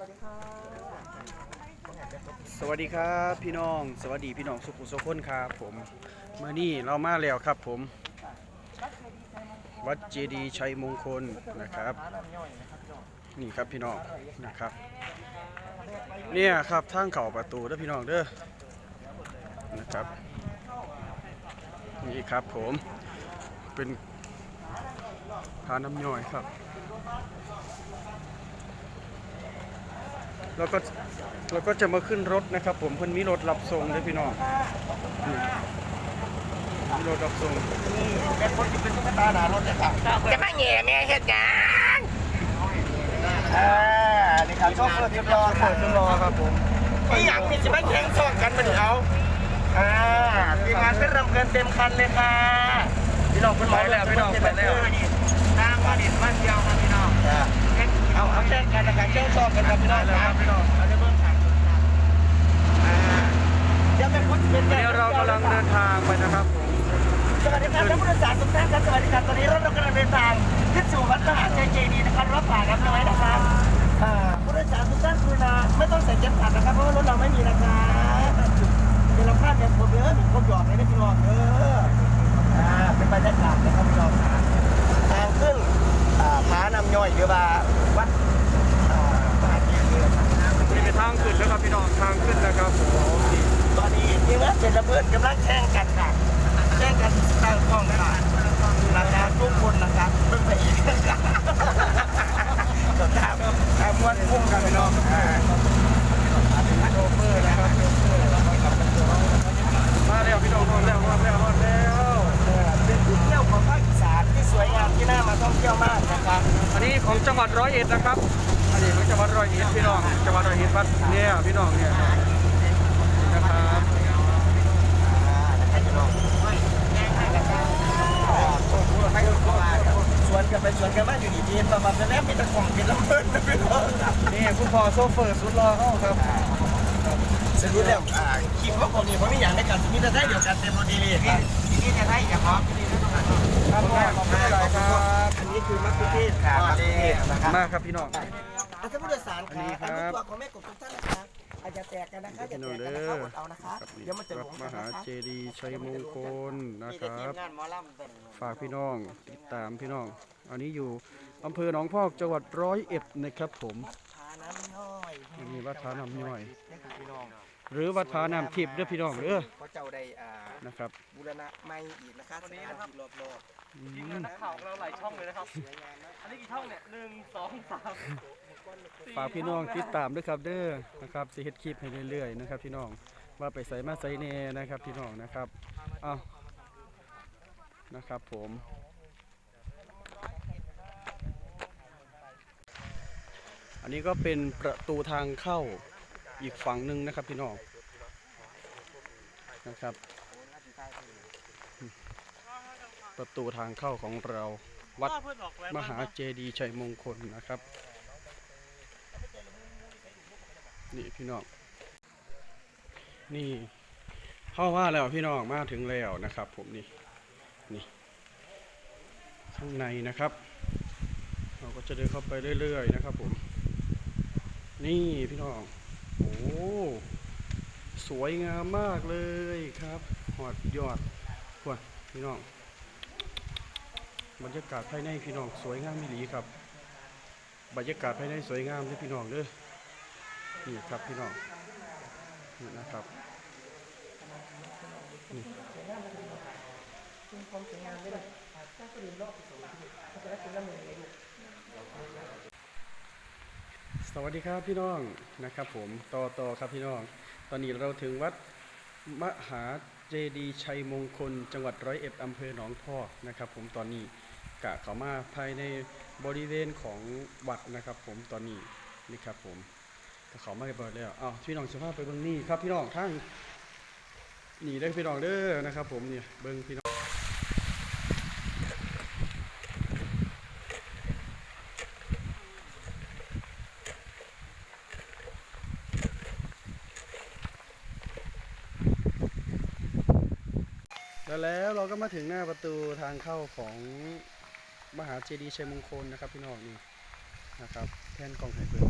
สวัสดีครับพี่น้อง สวัสดีพี่น้องสุขุสุขคนครับผมเมื่อนี้เรามาแล้วครับผม วัดเจดีย์ชัยมงคลนะครับนี่ครับพี่น้องนะครับ เนี่ยครับทางเข้าประตูเด้อพี่น้องเด้อนะครับนี่ครับผมเป็นพาน้ำย่อยครับ แล้วก็แล้วก็จะมาขึ้นรถนะครับ ผมเพิ่นมีรถรับส่งเด้อพี่น้องนี่มีรถรับส่งแม่คนที่เป็นตุ๊กตาหนารถเนี่ยครับจะมาแง่แม่เฮ็ดหยังอ่านี่ครับโชเฟอร์ทุกรอครับทุกรอครับผมนี่หยังนี่จะมาแข่งซ้อนกันมาดิเอาอ่าทีมงานเป็นรำเกินเต็มคันเลยค่ะพี่น้องเป็นหมอแล้วพี่น้องไปแล้วทางมาดิ นะครับแข่งซ้อนกันครับพี่น้องครับพี่น้องเอาได้เบิ่งขันอ่าเดี๋ยวแม่คนเป็นวันนี้เรากำลังเดินทางไปนะครับผมสวัสดีครับท่านผู้โดยสารทุกท่านครับสวัสดีครับตอนนี้เรากำลังเดินทางขึ้นสู่วัดมหาชัยเจดีย์นะครับรับฝากกันน้อยนะครับผู้โดยสารทุกท่านคือนะไม่ต้องใส่เข็มขัดนะครับเพราะว่ารถเราไม่มีนะครับเดี๋ยวเราพลาดเนี่ยผมเยอะผมหยอกเลยนะพี่น้องเออเป็นบรรยากาศนะครับพี่น้องครับทางขึ้นอ่าผานำย่อยหรือว่าวัดอ่ามหาเจดีย์นะครับ นี่เป็ นทางขึ้นแล้วครับพี่น้องทางขึ้นนะครับผมตอนนี้ทีมงาเป็นระเบิดกำลังแข่งกันค่ะแข่งกันตั้งกล้องค่ะนะครับทุกคนนะครับเพิ่งไปอีกครับครับครับมวนพุ่งกันไปน้องอ่าโชเฟอร์นะครับโชเฟอร์มาแล้วพี่น้องมาแล้วมาแล้วมาแล้วเป็นที่เที่ยวของภาคอีสานที่สวยงามที่น่ามาท่องเที่ยวมากนะครับอันนี้ของจังหวัดร้อยเอ็ดนะครับ อันนี้ของจังหวัดร้อยเอ็ดพี่น้องจังหวัดร้อยเอ็ดวัดเนี่ยพี่น้องเนี่ยนะครับสวนกันไปสวนกันมาอยู่ดีๆประมาณนั้นมีตะกล่องกินแล้วเพิ่นนะพี่น้องนี่คุณพ่อโซเฟอร์สุดรอเขาครับสรุปแล้วอ่าคลิปของผมนี่ผมมีอย่างในการมีแต่ได้เดียวกันเต็มโมดีเลยครับนี่จะได้อย่าพร้อมที่นี่ต้องการครับขอบคุณหลายครับอันนี้คือมัคคุเทศครับมัคคุเทศนะครับมากครับพี่น้อง ท่านผู้โดยสารครับอันนี้ครับอันนี้ตัวของแม่กบทุกท่านนะครับอาจจะแตกกันนะคะอย่าแตกกันนะครับอดเอานะคะครับนี่เดี๋ยวมันจะหลวัดงมกันหานะคะเจดีย์ชัยมงคลนะมีคแต่ทีรัมบ งานหมอลำเป็นฝากพี่น้องติดตามพี่น้อง อันนี้อยู่อำเภอหนองพอกจังหวัดร้อยเอ็ดนะครับผมทาน้ำน้อยอันนี้วัดทาน้ำย่อย นี่คือพี่น้องหรือวัดทาน้ำทิพย์เด้อพี่น้องเด้อเขาเจ้าได้อ่านะครับบูรณะใหม่อีกนะคะวันนี้นะครับรอบโลกอืมนักข่าวของเราหลายช่องเลยนะครับอันนี้กี่ช่องเนี่ยหนึ่งสองสาม ฝากพี่น้องติดตามด้วยครับเด้อนะครับสิเฮ็ดคลิปให้เรื่อยๆนะครับพี่น้องว่าไปใส่มาใส่แน่นะครับพี่น้องนะครับเอานะครับผมอันนี้ก็เป็นประตูทางเข้าอีกฝั่งหนึ่งนะครับพี่น้องนะครับ ประตูทางเข้าของเราวัดมหาเจดีย์ชัยมงคลนะครับ นี่พี่น้อง นี่เข้าว่าแล้วพี่น้องมาถึงแล้วนะครับ ผมนี่นี่ ข้างในนะครับ เราก็จะเดินเข้าไปเรื่อยๆนะครับ ผม นี่พี่น้องโอ้สวยงามมากเลยครับหอดยอดพวกพี่น้องบรรยากาศภายในพี่น้องสวยงามมิลีครับ บรรยากาศภายในสวยงามเลยพี่น้องเด้อ นี่ครับพี่น้องนี่นะครับนี่สวัสดีครับพี่น้องนะครับ ผมต่อต่อครับพี่น้อง ตอนนี้เราถึงวัดมหาเจดีชัยมงคล จังหวัดร้อยเอ็ดอำเภอหนองพอกนะครับ ผมตอนนี้กะเขามาภายในบริเวณของวัดนะครับ ผมตอนนี้นี่ครับผม ถ้าเขาไม่เปิดแล้วอ้าวพี่น้องสภาพไปเบิ้งนี่ครับพี่น้องทั้งนี่ได้พี่น้องเด้อนะครับ ผมเนี่ยเบิ้งพี่น้องแล้วแล้วเราก็มาถึงหน้าประตูทางเข้าของมหาเจดีย์ชัยมงคลนะครับ พี่น้องนี่นะครับ แท่นกองไห่เบิ้ง